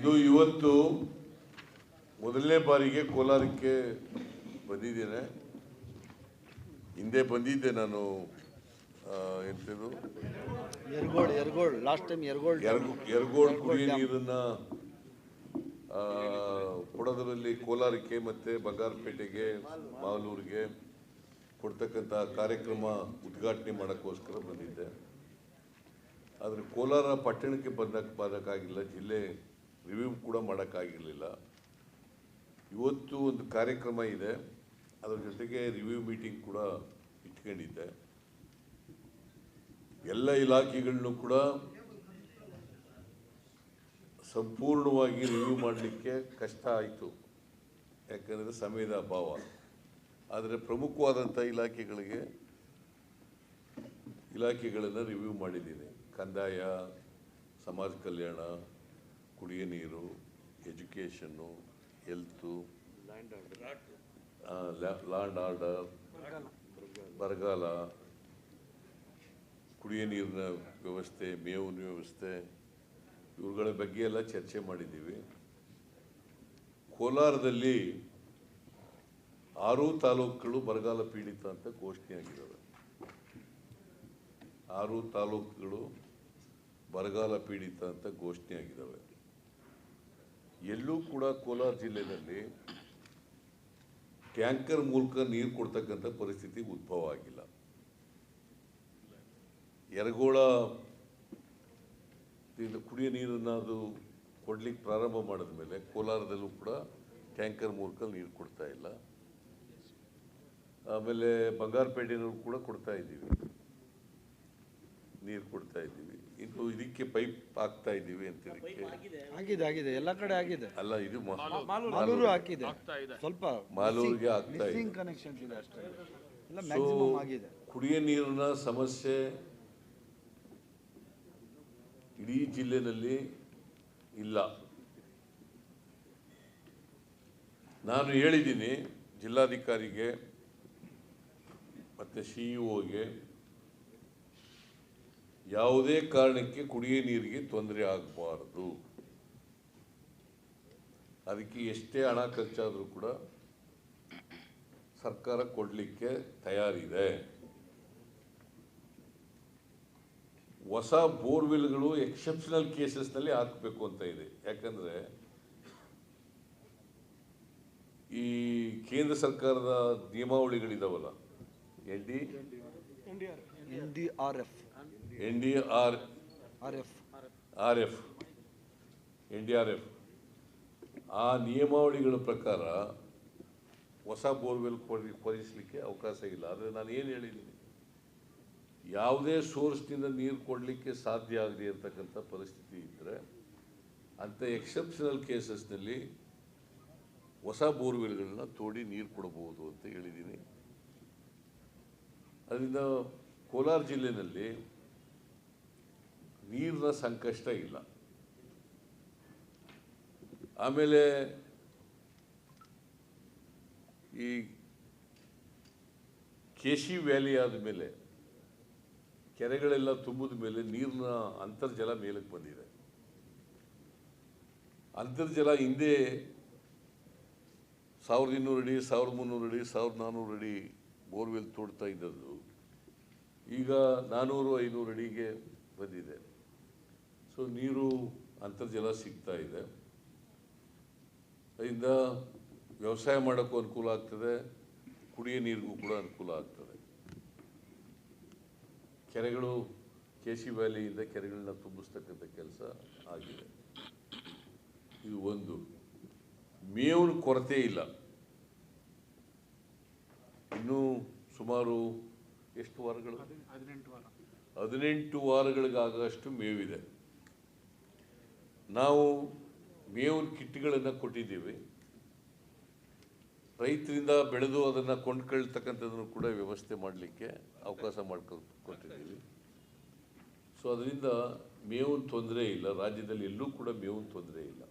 ಇದು ಇವತ್ತು ಮೊದಲನೇ ಬಾರಿಗೆ ಕೋಲಾರಕ್ಕೆ ಬಂದಿದ್ದೇನೆ. ಹಿಂದೆ ಬಂದಿದ್ದೆ ನಾನು ಆ, ಎರಗೋಳ್ ಲಾಸ್ಟ್ ಟೈಮ್ ಕುಡಿಯ ನೀರನ್ನ ಕೊಡೋದ್ರಲ್ಲಿ ಕೋಲಾರಕ್ಕೆ ಮತ್ತೆ ಬಂಗಾರಪೇಟೆಗೆ ಮಾಲೂರಿಗೆ ಕೊಡ್ತಕ್ಕಂಥ ಕಾರ್ಯಕ್ರಮ ಉದ್ಘಾಟನೆ ಮಾಡೋಕ್ಕೋಸ್ಕರ ಬಂದಿದ್ದೆ. ಆದರೆ ಕೋಲಾರ ಪಟ್ಟಣಕ್ಕೆ ಬಂದಕ್ಕೆ ಬರೋಕ್ಕಾಗಿಲ್ಲ ಜಿಲ್ಲೆ ರಿವ್ಯೂ ಕೂಡ ಮಾಡೋಕ್ಕಾಗಿರಲಿಲ್ಲ. ಇವತ್ತು ಒಂದು ಕಾರ್ಯಕ್ರಮ ಇದೆ. ಅದರ ಜೊತೆಗೆ ರಿವ್ಯೂ ಮೀಟಿಂಗ್ ಕೂಡ ಇಟ್ಕೊಂಡಿದ್ದೆ. ಎಲ್ಲ ಇಲಾಖೆಗಳನ್ನು ಕೂಡ ಸಂಪೂರ್ಣವಾಗಿ ರಿವ್ಯೂ ಮಾಡಲಿಕ್ಕೆ ಕಷ್ಟ ಆಯಿತು. ಯಾಕಂದರೆ ಸಮಯದ ಅಭಾವ. ಆದರೆ ಪ್ರಮುಖವಾದಂಥ ಇಲಾಖೆಗಳಿಗೆ ಇಲಾಖೆಗಳನ್ನು ರಿವ್ಯೂ ಮಾಡಿದ್ದೀನಿ. ಕಂದಾಯ, ಸಮಾಜ ಕಲ್ಯಾಣ ಕುಡಿಯ ನೀರು, ಎಜುಕೇಷನ್ನು ಹೆಲ್ತು ಲ್ಯಾಂಡ್ ಆರ್ಡರ್ ಬರಗಾಲ, ಕುಡಿಯ ನೀರಿನ ವ್ಯವಸ್ಥೆ ಮೇವಿನ ವ್ಯವಸ್ಥೆ ಇವುಗಳ ಬಗ್ಗೆ ಎಲ್ಲ ಚರ್ಚೆ ಮಾಡಿದ್ದೀವಿ. ಕೋಲಾರದಲ್ಲಿ ಆರು ತಾಲೂಕುಗಳು ಬರಗಾಲ ಪೀಡಿತ ಅಂತ ಘೋಷಣೆಯಾಗಿದ್ದಾವೆ ಆರು ತಾಲೂಕುಗಳು ಬರಗಾಲ ಪೀಡಿತ ಅಂತ ಘೋಷಣೆಯಾಗಿದ್ದಾವೆ ಎಲ್ಲೂ ಕೂಡ ಕೋಲಾರ ಜಿಲ್ಲೆಯಲ್ಲಿ ಟ್ಯಾಂಕರ್ ಮೂಲಕ ನೀರು ಕೊಡ್ತಕ್ಕಂಥ ಪರಿಸ್ಥಿತಿ ಉದ್ಭವ ಆಗಿಲ್ಲ. ಯರಗೋಳ ಕುಡಿಯೋ ನೀರನ್ನು ಅದು ಕೊಡ್ಲಿಕ್ಕೆ ಪ್ರಾರಂಭ ಮಾಡಿದ ಮೇಲೆ ಕೋಲಾರದಲ್ಲೂ ಕೂಡ ಟ್ಯಾಂಕರ್ ಮೂಲಕ ನೀರು ಕೊಡ್ತಾ ಇಲ್ಲ. ಆಮೇಲೆ ಬಂಗಾರಪೇಟೆಯವ್ರು ಕೂಡ ಕೊಡ್ತಾ ಇದ್ದೀವಿ. ನೀರು ಕೊಡ್ತಾ ಇದ್ದೀವಿ. ಇನ್ನು ಇದಕ್ಕೆ ಪೈಪ್ ಹಾಕ್ತಾ ಇದ್ದೀವಿ ಅಂತ ಇದಕ್ಕೆ ಆಗಿದೆ. ಆಗಿದೆ ಎಲ್ಲ ಕಡೆ ಆಗಿದೆ. ಅಲ್ಲ ಇದು ಮಾಲೂರು. ಹಾಕಿದೆ. ಸ್ವಲ್ಪ ಮಾಲೂರಿಗೆ ಆಗ್ತಾ ಇದೆ. ಮಿಸ್ಸಿಂಗ್ ಕನೆಕ್ಷನ್ಸ್ ಇದೆ ಅಷ್ಟೇ. ಎಲ್ಲ ಮ್ಯಾಕ್ಸಿಮಮ್ ಆಗಿದೆ. ಕುಡಿಯ ನೀರಿನ ಸಮಸ್ಯೆ ಇಡೀ ಜಿಲ್ಲೆನಲ್ಲಿ ಇಲ್ಲ. ನಾನು ಹೇಳಿದ್ದೀನಿ ಜಿಲ್ಲಾಧಿಕಾರಿಗೆ ಮತ್ತು ಸಿ ಇಒಗೆ ಯಾವುದೇ ಕಾರಣಕ್ಕೆ ಕುಡಿಯ ನೀರಿಗೆ ತೊಂದರೆ ಆಗಬಾರದು. ಅದಕ್ಕೆ ಎಷ್ಟೇ ಹಣ ಖರ್ಚಾದರೂ ಕೂಡ ಸರ್ಕಾರ ಕೊಡಲಿಕ್ಕೆ ತಯಾರಿದೆ. ಹೊಸ ಬೋರ್ವೆಲ್ಗಳು ಎಕ್ಸೆಪ್ಷನಲ್ ಕೇಸಸ್ನಲ್ಲಿ ಹಾಕಬೇಕು ಅಂತ ಇದೆ. ಯಾಕಂದರೆ ಈ ಕೇಂದ್ರ ಸರ್ಕಾರದ ನಿಯಮಾವಳಿಗಳಿದಾವಲ್ಲ N D? N D R. F N D R R F R F N D R F ಆ ನಿಯಮಾವಳಿಗಳ ಪ್ರಕಾರ ಹೊಸ ಬೋರ್ವೆಲ್ ಕೊಡಿ ಕೊಡಿಸ್ಲಿಕ್ಕೆ ಅವಕಾಶ ಇಲ್ಲ. ಆದರೆ ನಾನು ಏನು ಹೇಳಿದ್ದೀನಿ? ಯಾವುದೇ ಸೋರ್ಸ್ನಿಂದ ನೀರು ಕೊಡಲಿಕ್ಕೆ ಸಾಧ್ಯ ಆಗಲಿ ಅಂತಕ್ಕಂಥ ಪರಿಸ್ಥಿತಿ ಇದ್ದರೆ ಅಂಥ ಎಕ್ಸೆಪ್ಷನಲ್ ಕೇಸಸ್ನಲ್ಲಿ ಹೊಸ ಬೋರ್ವೆಲ್ಗಳನ್ನ ತೋಡಿ ನೀರು ಕೊಡಬಹುದು ಅಂತ ಹೇಳಿದ್ದೀನಿ. ಅದರಿಂದ ಕೋಲಾರ ಜಿಲ್ಲೆಯಲ್ಲಿ ನೀರಿನ ಸಂಕಷ್ಟ ಇಲ್ಲ. ಆಮೇಲೆ ಈ ಕೇಶಿ ವ್ಯಾಲಿ ಆದ ಮೇಲೆ ಕೆರೆಗಳೆಲ್ಲ ತುಂಬಿದ ಮೇಲೆ ನೀರಿನ ಅಂತರ್ಜಲ ಮೇಲಕ್ಕೆ ಬಂದಿದೆ. ಅಂತರ್ಜಲ ಹಿಂದೆ ಸಾವಿರದ ಇನ್ನೂರು ಅಡಿ, ಸಾವಿರದ ಮುನ್ನೂರು ಅಡಿ, ಸಾವಿರದ ನಾನ್ನೂರು ಅಡಿ ಬೋರ್ವೆಲ್ ತೋಡ್ತಾ ಇದ್ದದ್ದು. ಈಗ ನಾನ್ನೂರು ಐನೂರು ಅಡಿಗೆ ಬಂದಿದೆ. ಸೊ ನೀರು ಅಂತರ್ಜಲ ಸಿಗ್ತಾ ಇದೆ. ಅದರಿಂದ ವ್ಯವಸಾಯ ಮಾಡೋಕ್ಕೂ ಅನುಕೂಲ ಆಗ್ತದೆ, ಕುಡಿಯೋ ನೀರಿಗೂ ಕೂಡ ಅನುಕೂಲ ಆಗ್ತದೆ. ಕೆರೆಗಳು ಕೆ ಸಿ ವ್ಯಾಲಿಯಿಂದ ಕೆರೆಗಳನ್ನ ತುಂಬಿಸ್ತಕ್ಕಂಥ ಕೆಲಸ ಆಗಿದೆ. ಇದು ಒಂದು. ಮೇವಿನ ಕೊರತೆ ಇಲ್ಲ. ಇನ್ನೂ ಸುಮಾರು ಎಷ್ಟು ವಾರಗಳು? ಹದಿನೆಂಟು ವಾರಗಳಿಗಾಗಷ್ಟು ಮೇವಿದೆ. ನಾವು ಮೇವಿನ ಕಿಟ್ಗಳನ್ನು ಕೊಟ್ಟಿದ್ದೀವಿ. ರೈತರಿಂದ ಬೆಳೆದು ಅದನ್ನು ಕೊಂಡ್ಕೊಳ್ತಕ್ಕಂಥದ್ದನ್ನು ಕೂಡ ವ್ಯವಸ್ಥೆ ಮಾಡಲಿಕ್ಕೆ ಅವಕಾಶ ಮಾಡಿಕೊಟ್ಟಿದ್ದೀವಿ ಸೊ ಅದರಿಂದ ಮೇವಿನ ತೊಂದರೆ ಇಲ್ಲ. ರಾಜ್ಯದಲ್ಲಿ ಎಲ್ಲೂ ಕೂಡ ಮೇವಿನ ತೊಂದರೆ ಇಲ್ಲ.